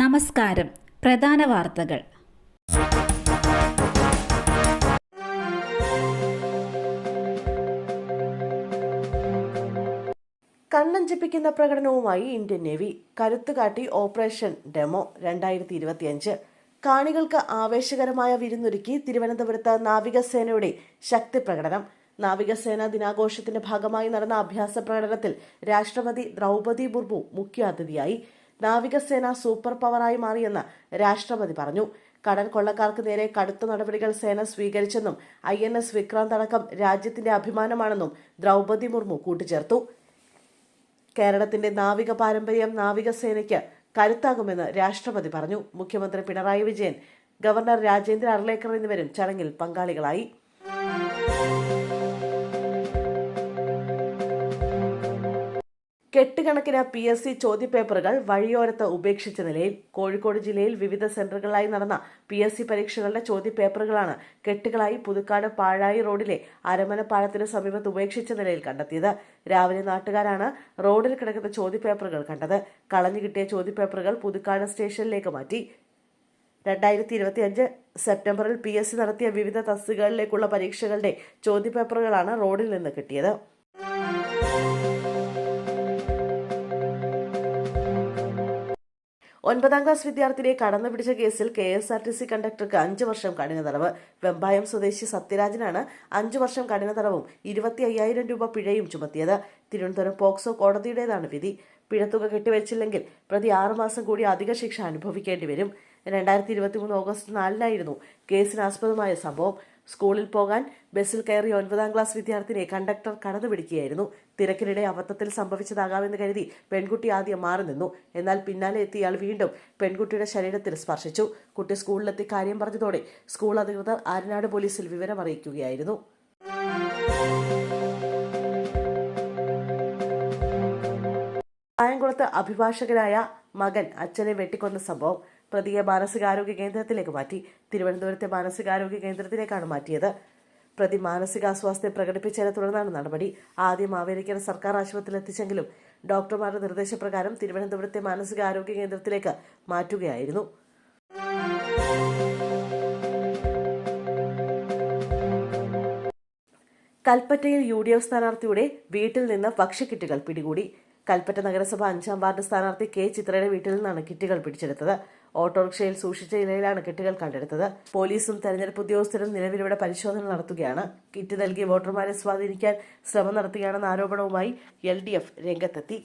നമസ്കാരം. പ്രധാന വാർത്തകൾ. കണ്ണഞ്ചിപ്പിക്കുന്ന പ്രകടനവുമായി ഇന്ത്യൻ നേവി. കരുത്തുകാട്ടി ഓപ്പറേഷൻ ഡെമോ രണ്ടായിരത്തി ഇരുപത്തിയഞ്ച് കാണികൾക്ക് ആവേശകരമായ വിരുന്നൊരുക്കി തിരുവനന്തപുരത്ത് നാവികസേനയുടെ ശക്തി പ്രകടനം. നാവികസേനാ ദിനാഘോഷത്തിന്റെ ഭാഗമായി നടന്ന അഭ്യാസ പ്രകടനത്തിൽ രാഷ്ട്രപതി ദ്രൗപദി മുർമു മുഖ്യാതിഥിയായി. നാവികസേന സൂപ്പർ പവറായി മാറിയെന്ന് രാഷ്ട്രപതി പറഞ്ഞു. കടൽ കൊള്ളക്കാർക്ക് നേരെ കടുത്ത നടപടികൾ സേന സ്വീകരിച്ചെന്നും ഐ എൻ എസ് വിക്രാന്ത് അടക്കം രാജ്യത്തിന്റെ അഭിമാനമാണെന്നും ദ്രൗപദി മുർമു കൂട്ടിച്ചേർത്തു. കേരളത്തിന്റെ നാവിക പാരമ്പര്യം നാവികസേനയ്ക്ക് കരുത്താകുമെന്ന് രാഷ്ട്രപതി പറഞ്ഞു. മുഖ്യമന്ത്രി പിണറായി വിജയൻ ഗവർണർ രാജേന്ദ്ര അർലേക്കർ എന്നിവരും ചടങ്ങിൽ പങ്കാളികളായി. കെട്ടുകണക്കിന് പി എസ് സി ചോദ്യപേപ്പറുകൾ വഴിയോരത്ത് ഉപേക്ഷിച്ച നിലയിൽ കോഴിക്കോട് ജില്ലയിൽ വിവിധ സെന്ററുകളായി നടന്ന പി എസ് സി പരീക്ഷകളുടെ ചോദ്യപേപ്പറുകളാണ് കെട്ടുകളായി പുതുക്കാട് പാഴായി റോഡിലെ അരമന പാലത്തിന് സമീപത്ത് ഉപേക്ഷിച്ച നിലയിൽ കണ്ടെത്തിയത്. രാവിലെ നാട്ടുകാരാണ് റോഡിൽ കിടക്കുന്ന ചോദ്യപേപ്പറുകൾ കണ്ടത്. കളഞ്ഞു കിട്ടിയ ചോദ്യപേപ്പറുകൾ പുതുക്കാട് സ്റ്റേഷനിലേക്ക് മാറ്റി. രണ്ടായിരത്തി ഇരുപത്തി അഞ്ച് സെപ്റ്റംബറിൽ പി എസ് സി നടത്തിയ വിവിധ തസ്തികകളിലേക്കുള്ള പരീക്ഷകളുടെ ചോദ്യപേപ്പറുകളാണ് റോഡിൽ നിന്ന് കിട്ടിയത്. ഒൻപതാം ക്ലാസ് വിദ്യാർത്ഥിനിയെ കടന്നു പിടിച്ച കേസിൽ K S R T C കണ്ടക്ടർക്ക് അഞ്ച് വർഷം കഠിന തടവ് വെമ്പായം സ്വദേശി സത്യരാജനാണ് അഞ്ചു വർഷം കഠിന തടവും ഇരുപത്തി അയ്യായിരം രൂപ പിഴയും ചുമത്തിയത്. തിരുവനന്തപുരം പോക്സോ കോടതിയുടേതാണ് വിധി. പിഴത്തുക കെട്ടിവെച്ചില്ലെങ്കിൽ പ്രതി ആറുമാസം കൂടി അധിക ശിക്ഷ അനുഭവിക്കേണ്ടി വരും. രണ്ടായിരത്തി ഇരുപത്തി മൂന്ന് ഓഗസ്റ്റ് നാലിനായിരുന്നു കേസിനാസ്പദമായ സംഭവം. സ്കൂളിൽ പോകാൻ ബസ്സിൽ കയറിയ ഒൻപതാം ക്ലാസ് വിദ്യാർത്ഥിനിയെ കണ്ടക്ടർ കടന്നു പിടിക്കുകയായിരുന്നു തിരക്കിനിടെ അബദ്ധത്തിൽ സംഭവിച്ചതാകാമെന്ന് കരുതി പെൺകുട്ടി ആദ്യം മാറി നിന്നു. എന്നാൽ പിന്നാലെ എത്തിയാൽ വീണ്ടും പെൺകുട്ടിയുടെ ശരീരത്തിൽ സ്പർശിച്ചു. കുട്ടി സ്കൂളിലെത്തി കാര്യം പറഞ്ഞതോടെ സ്കൂൾ അധികൃതർ ആരനാട് പോലീസിൽ വിവരമറിയിക്കുകയായിരുന്നു കായംകുളത്ത് അഭിഭാഷകനായ മകൻ അച്ഛനെ വെട്ടിക്കൊന്ന സംഭവം. പ്രതിയെ മാനസികാരോഗ്യ കേന്ദ്രത്തിലേക്ക് മാറ്റി. തിരുവനന്തപുരത്തെ മാനസികാരോഗ്യ കേന്ദ്രത്തിലേക്കാണ് മാറ്റിയത്. പ്രതി മാനസികാസ്വാസ്ഥ്യം പ്രകടിപ്പിച്ചതിനെ തുടർന്നാണ് നടപടി. ആദ്യം മാവേലിക്കര സർക്കാർ ആശുപത്രിയിൽ എത്തിച്ചെങ്കിലും ഡോക്ടർമാരുടെ നിർദ്ദേശപ്രകാരം തിരുവനന്തപുരത്തെ മാനസികാരോഗ്യ കേന്ദ്രത്തിലേക്ക് മാറ്റുകയായിരുന്നു. കൽപ്പറ്റയിൽ യു ഡി എഫ് സ്ഥാനാർത്ഥിയുടെ വീട്ടിൽ നിന്ന് ഭക്ഷ്യക്കിറ്റുകൾ പിടികൂടി. കൽപ്പറ്റ നഗരസഭ അഞ്ചാം വാർഡ് സ്ഥാനാർത്ഥി കെ ചിത്രയുടെ വീട്ടിൽ നിന്നാണ് കിറ്റുകൾ പിടിച്ചെടുത്തത്. ഓട്ടോറിക്ഷയിൽ സൂക്ഷിച്ച നിലയിലാണ് കിറ്റുകൾ കണ്ടെടുത്തത്. പോലീസും തെരഞ്ഞെടുപ്പ് ഉദ്യോഗസ്ഥരും നിലവിലിവിടെ പരിശോധന നടത്തുകയാണ്. കിറ്റ് നൽകി വോട്ടർമാരെ സ്വാധീനിക്കാൻ ശ്രമം നടത്തുകയാണെന്ന ആരോപണവുമായി എൽ രംഗത്തെത്തി.